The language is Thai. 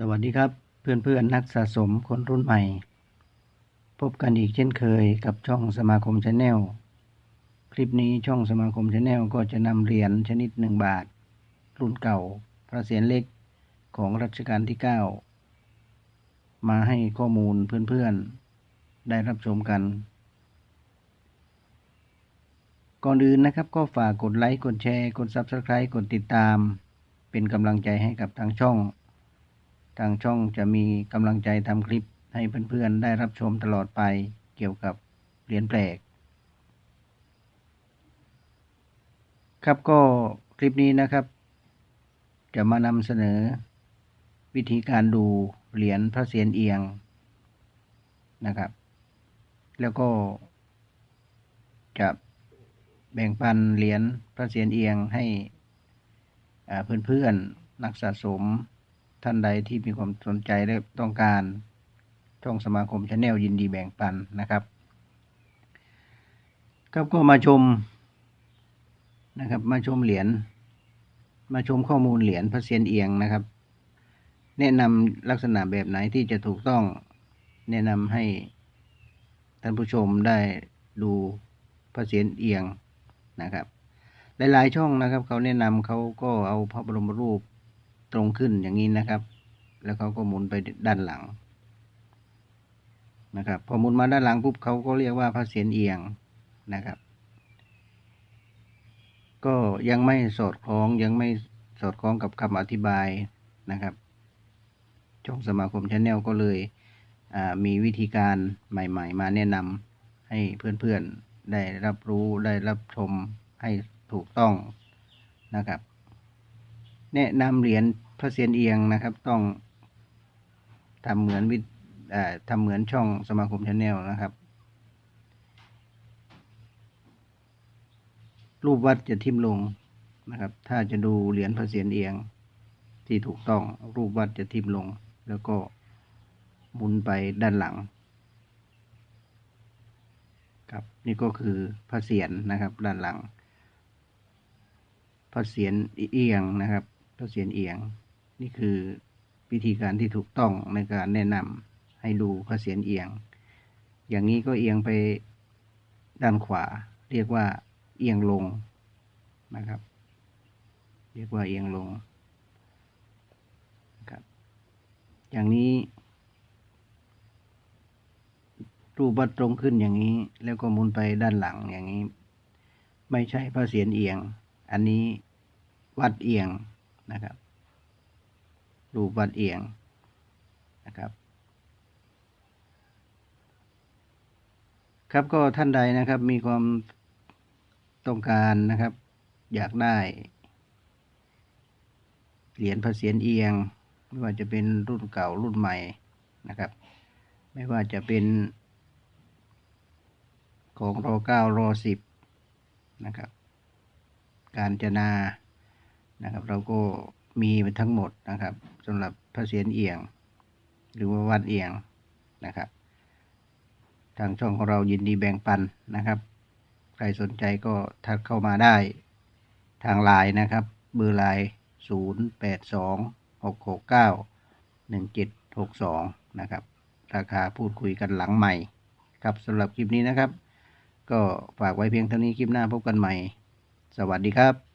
สวัสดีครับเพื่อนเพื่อนนักสะสมคนรุ่นใหม่ พบกันอีกเช่นเคยกับช่องสมาคมชาแนลคลิปนี้ช่องสมาคมชาแนลก็จะนำเหรียญชนิดหนึ่งบาท รุ่นเก่า พระเศียรเล็กของรัชกาลที่ 9 มาให้ข้อมูลเพื่อนๆ ได้รับชมกัน ก่อนอื่นนะครับก็ฝากกดไลค์ กดแชร์ กด Subscribe กดติดตาม เป็นกำลังใจให้กับทางช่อง ทางช่องจะมีกำลังใจทำคลิปให้เพื่อนๆได้รับชมตลอดไปเกี่ยวกับเหรียญแปลก ครับก็คลิปนี้นะครับ จะมานำเสนอ วิธีการดูเหรียญพระเศียรเอียงนะครับ แล้วก็จะแบ่งปันเหรียญพระเศียรเอียงให้เพื่อนๆนักสะสม ท่านใดที่มีความสนใจและต้องการช่องสมาคมชาแนลยินดีแบ่งปันนะครับ ครับก็มาชมนะครับ มาชมเหรียญมาชมข้อมูลเหรียญพระเศียรเอียงนะครับ แนะนำลักษณะแบบไหนที่จะถูกต้องแนะนำให้ท่านผู้ชมได้ดูพระเศียรเอียงนะครับ หลายๆช่องนะครับ เขาแนะนำเขาก็เอาพระบรมรูป ตรงขึ้นอย่างนี้นะครับ แล้วเขาก็หมุนไปด้านหลังนะครับพอหมุนมาด้านหลังปุ๊บเขาก็เรียกว่าพระเศียรเอียงนะครับ ก็ยังไม่สอดคล้องยังไม่สอดคล้องกับคำอธิบายนะครับช่องสมาคมชาแนลก็เลยมีวิธีการใหม่ ๆ มาแนะนำให้เพื่อนๆได้รับรู้ได้รับชมให้ถูกต้องนะครับ แนะนำเหรียญพระเศียรเอียงนะครับ ต้องทำเหมือนวิทำเหมือนช่องสมาคมชาแนลนะครับ รูปวัดจะทิ่มลงนะครับ ถ้าจะดูเหรียญพระเศียรเอียงที่ถูกต้องรูปวัดจะทิ่มลง แล้วก็หมุนไปด้านหลังครับนี่ก็คือพระเศียรนะครับ ด้านหลังพระเศียรเอียงนะครับ พระเศียรเอียง นี่คือวิธีการที่ถูกต้องในการแนะนำให้ดูพระเศียรเอียง อย่างนี้ก็เอียงไปด้านขวา เรียกว่าเอียงลงนะครับ เรียกว่าเอียงลงครับอย่างนี้ รูปวัดตรงขึ้นอย่างนี้ แล้วก็มุนไปด้านหลังอย่างนี้ ไม่ใช่พระเศียรเอียง อันนี้วัดเอียง นะครับ รูปวัดเอียงนะครับครับก็ท่านใดนะครับมีความต้องการนะครับ อยากได้ เหรียญพระเศียรเอียง ไม่ว่าจะเป็นรุ่นเก่ารุ่นใหม่นะครับ ไม่ว่าจะเป็น ของรอเก้ารอสิบนะครับ การจนา นะครับ เราก็มีทั้งหมดนะครับสำหรับพระเศียรเอียง หรือว่าวัดเอียงนะครับ ทางช่องของเรายินดีแบ่งปันนะครับ ใครสนใจก็ทักเข้ามาได้ทางไลน์นะครับ เบอร์ไลน์0 8 2 6 6 9 1 7 6 2 นะครับ ราคาพูดคุยกันหลังใหม่ครับสำหรับคลิปนี้นะครับ ก็ฝากไว้เพียงเท่านี้คลิปหน้าพบกันใหม่ สวัสดีครับ